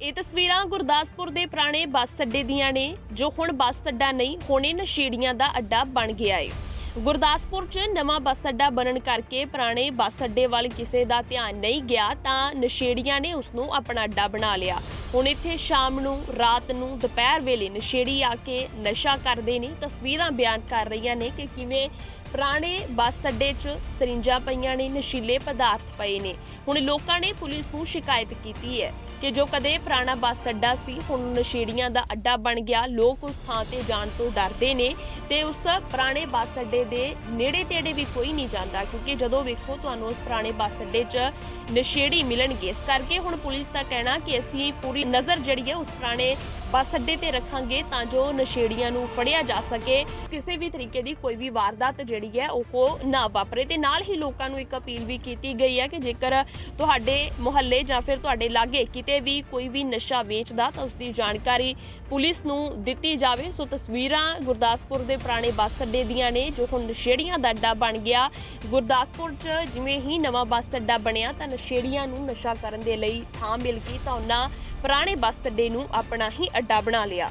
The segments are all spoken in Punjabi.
ਇਹ ਤਸਵੀਰਾਂ ਗੁਰਦਾਸਪੁਰ ਦੇ ਪੁਰਾਣੇ ਬੱਸ ਅੱਡੇ ਦੀਆਂ ਨੇ, ਜੋ ਹੁਣ ਬੱਸ ਅੱਡਾ ਨਹੀਂ, ਹੁਣ ਨਸ਼ੇੜੀਆਂ ਦਾ ਅੱਡਾ ਬਣ ਗਿਆ ਏ। ਗੁਰਦਾਸਪੁਰ 'ਚ ਨਵਾਂ ਬੱਸ ਅੱਡਾ ਬਣਨ ਕਰਕੇ ਪੁਰਾਣੇ ਬੱਸ ਅੱਡੇ ਵੱਲ ਕਿਸੇ ਦਾ ਧਿਆਨ ਨਹੀਂ ਗਿਆ, ਤਾਂ ਨਸ਼ੇੜੀਆਂ ਨੇ ਉਸ ਨੂੰ ਆਪਣਾ ਅੱਡਾ ਬਣਾ ਲਿਆ। ਹੁਣ ਇੱਥੇ ਸ਼ਾਮ ਨੂੰ, ਰਾਤ ਨੂੰ, ਦੁਪਹਿਰ ਵੇਲੇ ਨਸ਼ੇੜੀ ਆ ਕੇ ਨਸ਼ਾ ਕਰਦੇ ਨੇ, ਤਸਵੀਰਾਂ ਬਿਆਨ ਕਰ ਰਹੀਆਂ ਨੇ ਕਿ ਕਿਵੇਂ ਪੁਰਾਣੇ ਬੱਸ ਅੱਡੇ 'ਚ ਸਰਿੰਜਾਂ ਪਈਆਂ ਨੇ, ਨਸ਼ੀਲੇ ਪਦਾਰਥ ਪਏ ਨੇ। ਹੁਣ ਲੋਕਾਂ ਨੇ ਪੁਲਿਸ ਨੂੰ ਸ਼ਿਕਾਇਤ ਕੀਤੀ ਹੈ। ਕਿ ਜੋ ਕਦੇ ਪੁਰਾਣਾ ਬੱਸ ਅੱਡਾ ਸੀ, ਹੁਣ ਨਸ਼ੇੜੀਆਂ ਦਾ ਅੱਡਾ ਬਣ ਗਿਆ। ਲੋਕ ਉਸ ਥਾਂ ਤੇ ਜਾਣ ਤੋਂ ਡਰਦੇ ਨੇ ਤੇ ਉਸ ਪੁਰਾਣੇ ਬੱਸ ਅੱਡੇ ਦੇ ਨੇੜੇ ਤੇੜੇ ਵੀ ਕੋਈ ਨਹੀਂ ਜਾਂਦਾ ਕਿਉਂਕਿ ਜਦੋਂ ਵੇਖੋ ਤੁਹਾਨੂੰ ਉਸ ਪੁਰਾਣੇ ਬੱਸ ਅੱਡੇ 'ਚ ਨਸ਼ੇੜੀ ਮਿਲਣਗੇ। ਇਸ ਕਰਕੇ ਹੁਣ ਪੁਲਿਸ ਦਾ ਕਹਿਣਾ ਕਿ ਅਸੀਂ ਪੂਰੀ ਨਜ਼ਰ ਜਿਹੜੀ ਹੈ ਉਸ ਪੁਰਾਣੇ ਬੱਸ ਅੱਡੇ ਤੇ ਰੱਖਾਂਗੇ ਤਾਂ ਜੋ ਨਸ਼ੇੜੀਆਂ ਨੂੰ ਫੜਿਆ ਜਾ ਸਕੇ। ਕਿਸੇ ਵੀ ਤਰੀਕੇ ਦੀ ਕੋਈ ਵੀ ਵਾਰਦਾਤ ਜਿਹੜੀ ਹੈ ਉਹ ਨਾ ਵਾਪਰੇ ਤੇ ਨਾਲ ਹੀ ਲੋਕਾਂ ਨੂੰ ਇੱਕ ਅਪੀਲ ਵੀ ਕੀਤੀ ਗਈ ਹੈ ਕਿ ਜੇਕਰ ਤੁਹਾਡੇ ਮੁਹੱਲੇ ਜਾਂ ਫਿਰ ਤੁਹਾਡੇ ਲਾਗੇ ਕਿਤੇ ਵੀ ਕੋਈ ਵੀ ਨਸ਼ਾ ਵੇਚਦਾ ਤਾਂ ਉਸ ਦੀ ਜਾਣਕਾਰੀ ਪੁਲਿਸ ਨੂੰ ਦਿੱਤੀ ਜਾਵੇ। ਸੋ ਤਸਵੀਰਾਂ ਗੁਰਦਾਸਪੁਰ ਦੇ ਪੁਰਾਣੇ ਬੱਸ ਅੱਡੇ ਦੀਆਂ ਨੇ, ਜੋ ਹੁਣ ਨਸ਼ੇੜੀਆਂ ਦਾ ਅੱਡਾ ਬਣ ਗਿਆ। ਗੁਰਦਾਸਪੁਰ 'ਚ ਜਿਵੇਂ ਹੀ ਨਵਾਂ ਬੱਸ ਅੱਡਾ ਬਣਿਆ ਤਾਂ ਨਸ਼ੇੜੀਆਂ ਨੂੰ ਨਸ਼ਾ ਕਰਨ ਦੇ ਲਈ ਥਾਂ ਮਿਲ ਗਈ ਤਾਂ ਉਹਨਾਂ ਪੁਰਾਣੇ ਬੱਸ ਅੱਡੇ ਨੂੰ ਆਪਣਾ ਹੀ ਅੱਡਾ ਬਣਾ ਲਿਆ।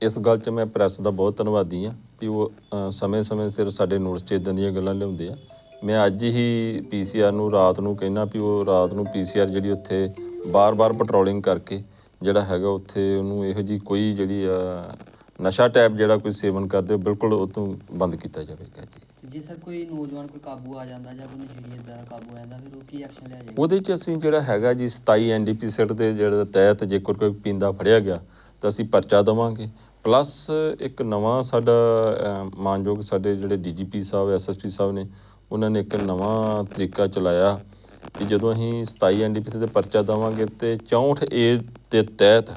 ਇਸ ਗੱਲ 'ਚ ਮੈਂ ਪ੍ਰੈਸ ਦਾ ਬਹੁਤ ਧੰਨਵਾਦੀ ਆ ਕਿ ਉਹ ਸਮੇਂ-ਸਮੇਂ ਸਿਰ ਸਾਡੇ ਨੋਟਿਸ 'ਚ ਇਦਾਂ ਦੀਆਂ ਗੱਲਾਂ ਲਿਆਉਂਦੇ ਆ। ਮੈਂ ਅੱਜ ਹੀ ਪੀਸੀਆਰ ਨੂੰ ਰਾਤ ਨੂੰ ਕਹਿਣਾ ਵੀ ਉਹ ਰਾਤ ਨੂੰ ਪੀਸੀਆਰ ਜਿਹੜੀ ਉੱਥੇ ਬਾਰ-ਬਾਰ ਪੈਟਰੋਲਿੰਗ ਕਰਕੇ ਜਿਹੜਾ ਹੈਗਾ ਉੱਥੇ ਉਹਨੂੰ ਇਹੋ ਜੀ ਕੋਈ ਜਿਹੜੀ ਨਸ਼ਾ ਟੈਪ ਜਿਹੜਾ ਕੋਈ ਸੇਵਨ ਕਰਦੇ ਬਿਲਕੁਲ ਉਹ ਤੋਂ ਬੰਦ ਕੀਤਾ ਜਾਵੇਗਾ ਜੀ। ਜੇ ਸਰ ਕੋਈ ਨੌਜਵਾਨ ਕੋਈ ਕਾਬੂ ਆ ਜਾਂਦਾ ਜਾਂ ਕੋਈ ਇਦਾਂ ਦਾ ਕਾਬੂ ਆ ਜਾਂਦਾ ਫਿਰ ਉਹ ਕੀ ਐਕਸ਼ਨ ਲਿਆ ਜਾਏਗਾ? ਉਹਦੇ 'ਚ ਅਸੀਂ ਜਿਹੜਾ ਹੈਗਾ ਜੀ 27 ਐਨਡੀਪੀ ਸੈਟ ਦੇ ਜਿਹੜੇ ਤਹਿਤ ਜੇਕਰ ਕੋਈ ਪੀਂਦਾ ਫੜਿਆ ਗਿਆ ਤਾਂ ਅਸੀਂ ਪਰਚਾ ਦੇਵਾਂਗੇ। ਪਲੱਸ ਇੱਕ ਨਵਾਂ ਸਾਡਾ ਮਾਨਯੋਗ ਸਾਡੇ ਜਿਹੜੇ ਡੀਜੀਪੀ ਸਾਹਿਬ ਐਸਐਸਪੀ ਸਾਹਿਬ ਨੇ ਉਹਨਾਂ ਨੇ ਇੱਕ ਨਵਾਂ ਤਰੀਕਾ ਚਲਾਇਆ ਕਿ ਜਦੋਂ ਅਸੀਂ 27 ਐਨਡੀਪੀ ਦੇ ਪਰਚਾ ਦੇਵਾਂਗੇ ਤੇ 64 ਏ ਦੇ ਤਹਿਤ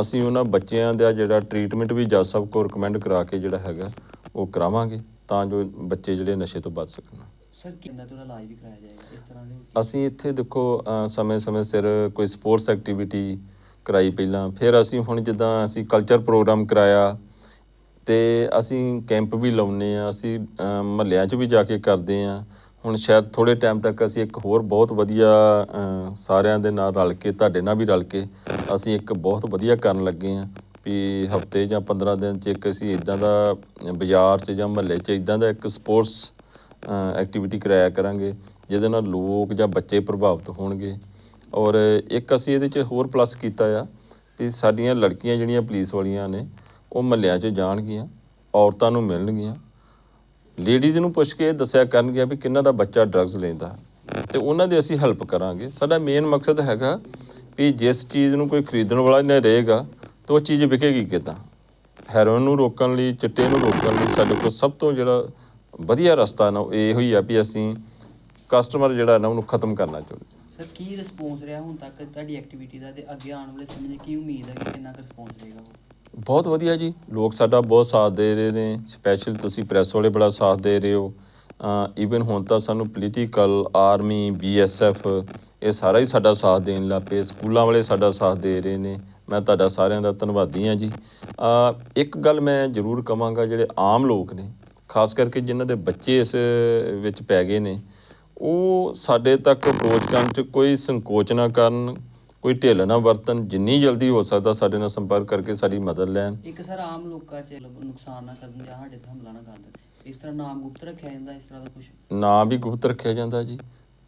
ਅਸੀਂ ਉਹਨਾਂ ਬੱਚਿਆਂ ਦਾ ਜਿਹੜਾ ਟ੍ਰੀਟਮੈਂਟ ਵੀ ਜੱਜ ਸਾਹਿਬ ਕੋਲ ਰეკਮੈਂਡ ਕਰਾ ਕੇ ਜਿਹੜਾ ਹੈਗਾ ਉਹ ਕਰਾਵਾਂਗੇ ਤਾਂ ਜੋ ਬੱਚੇ ਜਿਹੜੇ ਨਸ਼ੇ ਤੋਂ ਬਚ ਸਕਣ। ਸਰ ਕਿੰਨਾ ਤੋਂ ਇਲਾਜ ਵੀ ਕਰਾਇਆ ਜਾਏਗਾ? ਇਸ ਤਰ੍ਹਾਂ ਦੇ ਅਸੀਂ ਇੱਥੇ ਦੇਖੋ ਸਮੇਂ-ਸਮੇਂ ਸਿਰ ਕੋਈ ਸਪੋਰਟਸ ਐਕਟੀਵਿਟੀ ਕਰਾਈ ਪਹਿਲਾਂ। ਫਿਰ ਅਸੀਂ ਹੁਣ ਜਿੱਦਾਂ ਅਸੀਂ ਕਲਚਰ ਪ੍ਰੋਗਰਾਮ ਕਰਾਇਆ ਤੇ ਅਸੀਂ ਕੈਂਪ ਵੀ ਲਾਉਨੇ ਆ, ਅਸੀਂ ਮਹੱਲਿਆਂ 'ਚ ਵੀ ਜਾ ਕੇ ਕਰਦੇ ਆ। ਹੁਣ ਸ਼ਾਇਦ ਥੋੜੇ ਟਾਈਮ ਤੱਕ ਅਸੀਂ ਇੱਕ ਹੋਰ ਬਹੁਤ ਵਧੀਆ ਸਾਰਿਆਂ ਦੇ ਨਾਲ ਰਲ ਕੇ, ਤੁਹਾਡੇ ਨਾਲ ਵੀ ਰਲ ਕੇ ਅਸੀਂ ਇੱਕ ਬਹੁਤ ਵਧੀਆ ਕਰਨ ਲੱਗੇ ਆ ਵੀ ਹਫ਼ਤੇ ਜਾਂ 15 ਦਿਨ 'ਚ ਇੱਕ ਅਸੀਂ ਇਦਾਂ ਦਾ ਬਾਜ਼ਾਰ 'ਚ ਜਾਂ ਮਹੱਲੇ 'ਚ ਇਦਾਂ ਦਾ ਇੱਕ ਸਪੋਰਟਸ ਐਕਟੀਵਿਟੀ ਕਰਾਇਆ ਕਰਾਂਗੇ, ਜਿਹਦੇ ਨਾਲ ਲੋਕ ਜਾਂ ਬੱਚੇ ਪ੍ਰਭਾਵਿਤ ਹੋਣਗੇ। ਔਰ ਇੱਕ ਅਸੀਂ ਇਹਦੇ 'ਚ ਹੋਰ ਪਲੱਸ ਕੀਤਾ ਆ ਵੀ ਸਾਡੀਆਂ ਲੜਕੀਆਂ ਜਿਹੜੀਆਂ ਪੁਲਿਸ ਵਾਲੀਆਂ ਨੇ ਉਹ ਮਹੱਲਿਆਂ 'ਚ ਜਾਣਗੀਆਂ, ਔਰਤਾਂ ਨੂੰ ਮਿਲਣਗੀਆਂ। ਲੇਡੀਜ਼ ਨੂੰ ਪੁੱਛ ਕੇ ਦੱਸਿਆ ਕਰਨਗੀਆਂ ਵੀ ਕਿੰਨਾ ਦਾ ਬੱਚਾ ਡਰੱਗਸ ਲੈਂਦਾ। ਤੇ ਉਹਨਾਂ ਦੀ ਅਸੀਂ ਹੈਲਪ ਕਰਾਂਗੇ। ਸਾਡਾ ਮੇਨ ਮਕਸਦ ਹੈਗਾ ਵੀ ਜਿਸ ਚੀਜ਼ ਨੂੰ ਕੋਈ ਖਰੀਦਣ ਵਾਲਾ ਨਹੀਂ ਰਹੇਗਾ, ਤਾਂ ਉਹ ਚੀਜ਼ ਵਿਕੇਗੀ ਕਿੱਦਾਂ? ਹੈਰੋਇਨ ਨੂੰ ਰੋਕਣ ਲਈ, ਚਿੱਟੇ ਨੂੰ ਰੋਕਣ ਲਈ ਸਾਡੇ ਕੋਲ ਸਭ ਤੋਂ ਜਿਹੜਾ ਵਧੀਆ ਰਸਤਾ ਨਾ, ਉਹ ਇਹੋ ਹੀ ਆ ਵੀ ਅਸੀਂ ਕਸਟਮਰ ਜਿਹੜਾ ਨਾ, ਉਹਨੂੰ ਖਤਮ ਕਰਨਾ ਚਾਹੁੰਦੇ ਸਰ ਕੀ ਰਿਸਪੌਂਸ ਰਿਹਾ ਹੁਣ ਤੱਕ ਤੁਹਾਡੀ ਐਕਟੀਵਿਟੀ ਦਾ? ਤੇ ਅੱਗੇ ਆਉਣ ਵਾਲੇ ਸਮੇਂ 'ਚ ਕੀ ਉਮੀਦ ਹੈ ਕਿ ਕਿੰਨਾ ਕੁ ਰਿਸਪੌਂਸ ਰਹੇਗਾ ਉਹ? ਬਹੁਤ ਵਧੀਆ ਜੀ। ਲੋਕ ਸਾਡਾ ਬਹੁਤ ਸਾਥ ਦੇ ਰਹੇ ਨੇ। ਸਪੈਸ਼ਲ ਤੁਸੀਂ ਪ੍ਰੈਸ ਵਾਲੇ ਬੜਾ ਸਾਥ ਦੇ ਰਹੇ ਹੋ। ਈਵਨ ਹੁਣ ਤਾਂ ਸਾਨੂੰ ਪੋਲੀਟੀਕਲ ਆਰਮੀ ਬੀਐਸਐਫ ਇਹ ਸਾਰਾ ਹੀ ਸਾਡਾ ਸਾਥ ਦੇਣ ਲੱਗ ਪਏ। ਸਕੂਲਾਂ ਵਾਲੇ ਸਾਡਾ ਸਾਥ ਦੇ ਰਹੇ ਨੇ। ਮੈਂ ਤੁਹਾਡਾ ਸਾਰਿਆਂ ਦਾ ਧੰਨਵਾਦੀ ਹਾਂ ਜੀ। ਇੱਕ ਗੱਲ ਮੈਂ ਜ਼ਰੂਰ ਕਵਾਂਗਾ ਜਿਹੜੇ ਆਮ ਲੋਕ ਨੇ, ਖਾਸ ਕਰਕੇ ਜਿਨ੍ਹਾਂ ਦੇ ਬੱਚੇ ਇਸ ਵਿੱਚ ਪੈ ਗਏ ਨੇ, ਉਹ ਸਾਡੇ ਤੱਕ ਅਪਰੋਚ ਕਰਨ 'ਚ ਕੋਈ ਸੰਕੋਚ ਨਾ ਕਰਨ ਕੋਈ ਢਿੱਲ ਨਾ ਵਰਤਨ ਜਿੰਨੀ ਜਲਦੀ ਹੋ ਸਕਦਾ ਸਾਡੇ ਨਾਲ ਸੰਪਰਕ ਕਰਕੇ ਸਾਡੀ ਮਦਦ ਲੈਣ। ਇੱਕ ਸਰ ਆਮ ਲੋਕਾਂ 'ਚ ਨੁਕਸਾਨ ਨਾ ਕਰਨ ਜਾਂ ਸਾਡੇ ਤੇ ਹਮਲਾ ਨਾ ਕਰ ਦੇਣ। ਇਸ ਤਰ੍ਹਾਂ ਨਾਮ ਗੁਪਤ ਰੱਖਿਆ ਜਾਂਦਾ ਇਸ ਤਰ੍ਹਾਂ ਦਾ ਕੁਝ ਨਾਂ ਵੀ ਗੁਪਤ ਰੱਖਿਆ ਜਾਂਦਾ ਜੀ।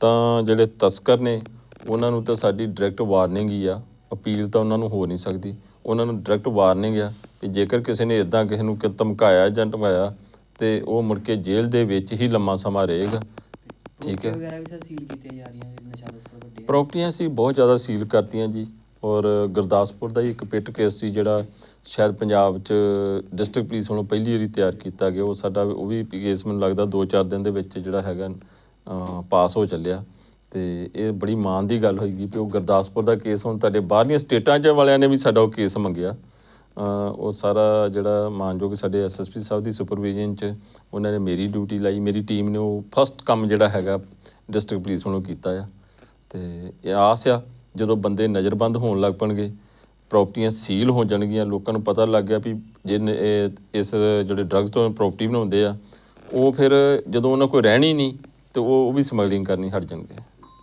ਤਾਂ ਜਿਹੜੇ ਤਸਕਰ ਨੇ ਉਹਨਾਂ ਨੂੰ ਤਾਂ ਸਾਡੀ ਡਾਇਰੈਕਟ ਵਾਰਨਿੰਗ ਹੀ ਆ। ਅਪੀਲ ਤਾਂ ਉਹਨਾਂ ਨੂੰ ਹੋ ਨਹੀਂ ਸਕਦੀ। ਉਹਨਾਂ ਨੂੰ ਡਾਇਰੈਕਟ ਵਾਰਨਿੰਗ ਆ ਕਿ ਜੇਕਰ ਕਿਸੇ ਨੇ ਇਦਾਂ ਕਿਸੇ ਨੂੰ ਕਿ ਧਮਕਾਇਆ ਜਾਂ ਧਮਕਾਇਆ ਤੇ ਉਹ ਮੁੜ ਕੇ ਜੇਲ੍ਹ ਦੇ ਵਿੱਚ ਹੀ ਲੰਮਾ ਸਮਾਂ ਰਹੇਗਾ। ਠੀਕ ਹੈ। ਵਗੈਰਾ ਵੀ ਸਰ ਸੀਲ ਕੀਤੀਆਂ ਜਾ ਰਹੀਆਂ ਨੇ ਨਸ਼ਾ ਤਸਕਰ ਵੱਡੇ ਪ੍ਰਾਪਰਟੀਆਂ ਸੀ ਬਹੁਤ ਜ਼ਿਆਦਾ ਸੀਲ ਕਰਤੀਆਂ ਜੀ। ਔਰ ਗੁਰਦਾਸਪੁਰ ਦਾ ਹੀ ਇੱਕ ਪਿੱਟ ਕੇਸ ਸੀ ਜਿਹੜਾ ਸ਼ਾਇਦ ਪੰਜਾਬ 'ਚ ਡਿਸਟ੍ਰਿਕਟ ਪੁਲਿਸ ਵੱਲੋਂ ਪਹਿਲੀ ਵਾਰੀ ਤਿਆਰ ਕੀਤਾ ਗਿਆ। ਉਹ ਸਾਡਾ ਉਹ ਵੀ ਕੇਸ ਮੈਨੂੰ ਲੱਗਦਾ 2-4 ਦਿਨ ਦੇ ਵਿੱਚ ਜਿਹੜਾ ਹੈਗਾ ਪਾਸ ਹੋ ਚੱਲਿਆ। ਤੇ ਇਹ ਬੜੀ ਮਾਣ ਦੀ ਗੱਲ ਹੋਈਗੀ ਕਿ ਉਹ ਗੁਰਦਾਸਪੁਰ ਦਾ ਕੇਸ ਹੁਣ ਤੁਹਾਡੇ ਬਾਹਰਲੀਆਂ ਸਟੇਟਾਂ 'ਚ ਵਾਲਿਆਂ ਨੇ ਵੀ ਸਾਡਾ ਉਹ ਕੇਸ ਮੰਗਿਆ। ਉਹ ਸਾਰਾ ਜਿਹੜਾ ਮਾਨਯੋਗ ਸਾਡੇ ਐਸਐਸਪੀ ਸਾਹਿਬ ਦੀ ਸੁਪਰਵਿਜ਼ਨ 'ਚ ਉਹਨਾਂ ਨੇ ਮੇਰੀ ਡਿਊਟੀ ਲਾਈ। ਮੇਰੀ ਟੀਮ ਨੇ ਉਹ ਫਸਟ ਕੰਮ ਜਿਹੜਾ ਹੈਗਾ ਡਿਸਟ੍ਰਿਕਟ ਪੁਲਿਸ ਵੱਲੋਂ ਕੀਤਾ ਆ। ਤੇ ਇਹ ਆਸ ਆ, ਜਦੋਂ ਬੰਦੇ ਨਜ਼ਰਬੰਦ ਹੋਣ ਲੱਗ ਪਣਗੇ ਪ੍ਰਾਪਰਟੀਆਂ ਸੀਲ ਹੋ ਜਾਣਗੀਆਂ, ਲੋਕਾਂ ਨੂੰ ਪਤਾ ਲੱਗ ਗਿਆ ਵੀ ਜੇ ਇਸ ਜਿਹੜੇ ਡਰੱਗਸ ਤੋਂ ਪ੍ਰਾਪਰਟੀ ਬਣਾਉਂਦੇ ਆ, ਉਹ ਫਿਰ ਜਦੋਂ ਉਹਨਾਂ ਕੋਲ ਰਹਿਣੀ ਨਹੀਂ, ਤੇ ਉਹ ਉਹ ਵੀ ਸਮਗਲਿੰਗ ਕਰਨੀ ਹਟ ਜਾਣਗੇ।